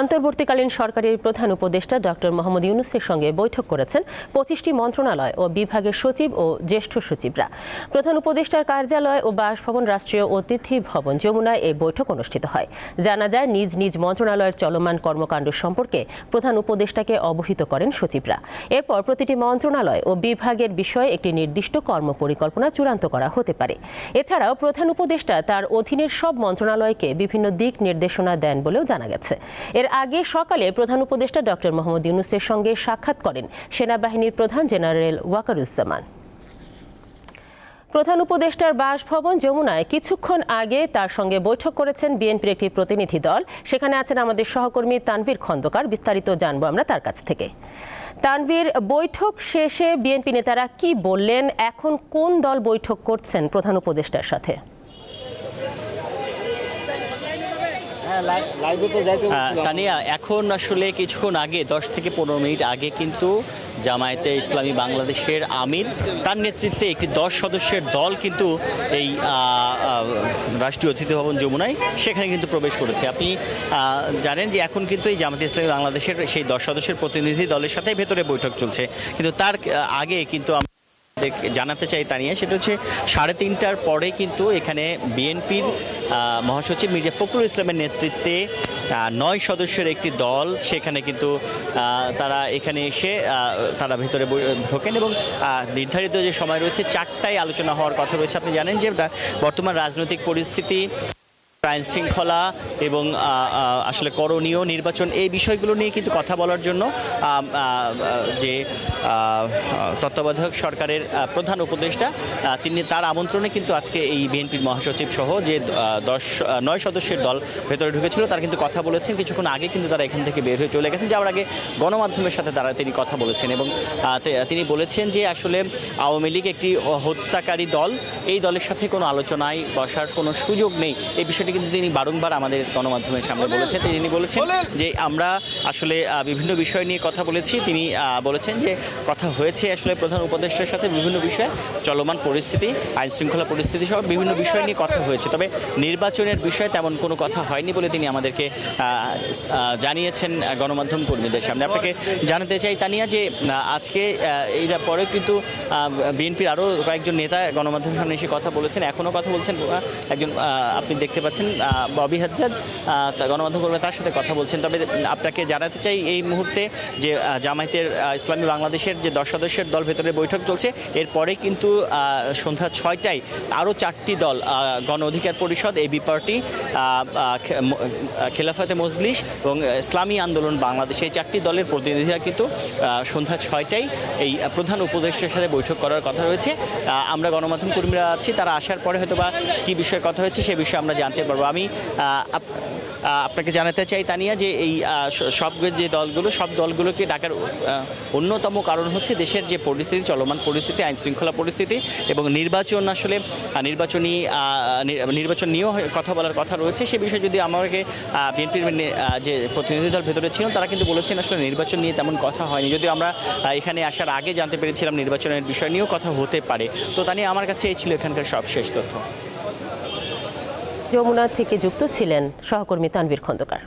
অন্তর্বর্তীকালীন সরকারের প্রধান উপদেষ্টা ডক্টর মোহাম্মদ ইউনুসের সঙ্গে বৈঠক করেছেন পঁচিশটি মন্ত্রণালয় ও বিভাগের সচিব ও জ্যেষ্ঠ সচিবরা। প্রধান উপদেষ্টার কার্যালয় ও বাসভবন রাষ্ট্রীয় অতিথি ভবন যমুনায় এই বৈঠক অনুষ্ঠিত হয়। জানা যায়, নিজ নিজ মন্ত্রণালয়ের চলমান কর্মকাণ্ড সম্পর্কে প্রধান উপদেষ্টাকে অবহিত করেন সচিবরা। এরপর প্রতিটি মন্ত্রণালয় ও বিভাগের বিষয়ে একটি নির্দিষ্ট কর্ম পরিকল্পনা চূড়ান্ত করা হতে পারে। এছাড়াও প্রধান উপদেষ্টা তার অধীনের সব মন্ত্রণালয়কে বিভিন্ন দিক নির্দেশনা দেন বলেও জানা গেছে। এর আগে সকালে প্রধান উপদেষ্টা ডক্টর মোহাম্মদ ইউনুসের সঙ্গে সাক্ষাৎ করেন সেনাবাহিনীর প্রধান জেনারেল ওয়াকারুজ্জামান। প্রধান উপদেষ্টার বাসভবন যমুনায় কিছুক্ষণ আগে তার সঙ্গে বৈঠক করেছেন বিএনপির একটি প্রতিনিধি দল। সেখানে আছেন আমাদের সহকর্মী তানভীর খন্দকার। বিস্তারিত জানব আমরা তার কাছ থেকে। তানভীর, বৈঠক শেষে বিএনপি নেতারা কি বললেন? এখন কোন দল বৈঠক করছেন প্রধান উপদেষ্টার সাথে? তানিয়া এখন আসলে কিছুক্ষণ আগে দশ থেকে পনেরো মিনিট আগে কিন্তু জামায়াতে ইসলামী বাংলাদেশের আমির তার নেতৃত্বে একটি দশ সদস্যের দল কিন্তু এই রাষ্ট্রীয় অতিথি ভবন যমুনায় সেখানে কিন্তু প্রবেশ করেছে। আপনি জানেন যে এখন কিন্তু এই জামায়াতে ইসলামী বাংলাদেশের সেই দশ সদস্যের প্রতিনিধি দলের সাথে ভেতরে বৈঠক চলছে। কিন্তু তার আগে কিন্তু জানাতে চাই তা নিয়ে, সেটা হচ্ছে সাড়ে তিনটার পরে কিন্তু এখানে বিএনপির মহাসচিব মির্জা ফখরুল ইসলামের নেতৃত্বে নয় সদস্যের একটি দল, সেখানে কিন্তু তারা এখানে এসে তারা ভেতরে ঢোকেন এবং নির্ধারিত যে সময় রয়েছে, চারটায় আলোচনা হওয়ার কথা রয়েছে। আপনি জানেন যে বর্তমান রাজনৈতিক পরিস্থিতি আইন শৃঙ্খলা এবং আসলে করণীয় নির্বাচন এই বিষয়গুলো নিয়ে কিন্তু কথা বলার জন্য যে তত্ত্বাবধায়ক সরকারের প্রধান উপদেষ্টা তিনি তার আমন্ত্রণে কিন্তু আজকে এই বিএনপির মহাসচিব সহ যে দশ নয় সদস্যের দল ভেতরে ঢুকেছিল, তারা কিন্তু কথা বলেছেন। কিছুক্ষণ আগে কিন্তু তারা এখান থেকে বের হয়ে চলে গেছেন। যাওয়ার আগে গণমাধ্যমের সাথে তারা তিনি কথা বলেছেন এবং তিনি বলেছেন যে, আসলে আওয়ামী লীগ একটি হত্যাকারী দল। এই দলের সাথে কোনো আলোচনায় বসার কোনো সুযোগ নেই। এই বিষয়টি কিন্তু তিনি বারংবার আমাদের গণমাধ্যমের সামনে বলেছেন তিনি বলেছেন যে আমরা আসলে বিভিন্ন বিষয় নিয়ে কথা বলেছি। তিনি বলেছেন যে কথা হয়েছে আসলে প্রধান উপদেষ্টার সাথে বিভিন্ন বিষয়ে। চলমান পরিস্থিতি আইন শৃঙ্খলা পরিস্থিতি সহ বিভিন্ন বিষয় নিয়ে কথা হয়েছে। তবে নির্বাচনের বিষয়ে তেমন কোনো কথা হয়নি বলে তিনি আমাদেরকে জানিয়েছেন গণমাধ্যম কর্মীদের সামনে। আপনাকে জানাতে চাই তানিয়া যে আজকে এইটা পরে কিন্তু বিএনপির আরও কয়েকজন নেতা গণমাধ্যমের সামনে এসে কথা বলেছেন এখনও কথা বলছেন। একজন আপনি দেখতে পাচ্ছেন আহ, ববি হাজ্জাজ গণমাধ্যম কর্মী তার সাথে কথা বলছেন। তবে আপনাকে জানাতে চাই এই মুহূর্তে যে জামায়াতের ইসলামী বাংলাদেশের যে দশ সদস্যের দল ভেতরে বৈঠক চলছে এরপরে কিন্তু সন্ধ্যা ছয়টায় আরও চারটি দল গণ অধিকার পরিষদ এবি পার্টি খেলাফাতে মজলিস এবং ইসলামী আন্দোলন বাংলাদেশ এই চারটি দলের প্রতিনিধিরা কিন্তু সন্ধ্যা ছয়টায় এই প্রধান উপদেষ্টার সাথে বৈঠক করার কথা রয়েছে। আমরা গণমাধ্যম কর্মীরা আছি তারা আসার পরে হয়তো বা কী বিষয়ে কথা হয়েছে সে বিষয়ে আমরা জানতে পারব আমি আপ- আপনাকে জানাতে চাই তানিয়া যে এই সব যে দলগুলো, সব দলগুলোকে ডাকার অন্যতম কারণ হচ্ছে দেশের যে পরিস্থিতি, চলমান পরিস্থিতি আইন শৃঙ্খলা পরিস্থিতি এবং নির্বাচন আসলে নির্বাচনী নির্বাচন নিয়েও কথা বলার কথা রয়েছে। সে বিষয়ে যদি আমাকে বিএনপির যে প্রতিনিধি দল ভেতরে ছিলেন, তারা কিন্তু বলেছেন আসলে নির্বাচন নিয়ে তেমন কথা হয়নি। যদিও আমরা এখানে আসার আগে জানতে পেরেছিলাম নির্বাচনের বিষয় নিয়েও কথা হতে পারে। তো তা আমার কাছে এই ছিল এখানকার সব শেষ তথ্য। যমুনা থেকে যুক্ত ছিলেন সহকর্মী তানবীর খন্দকার।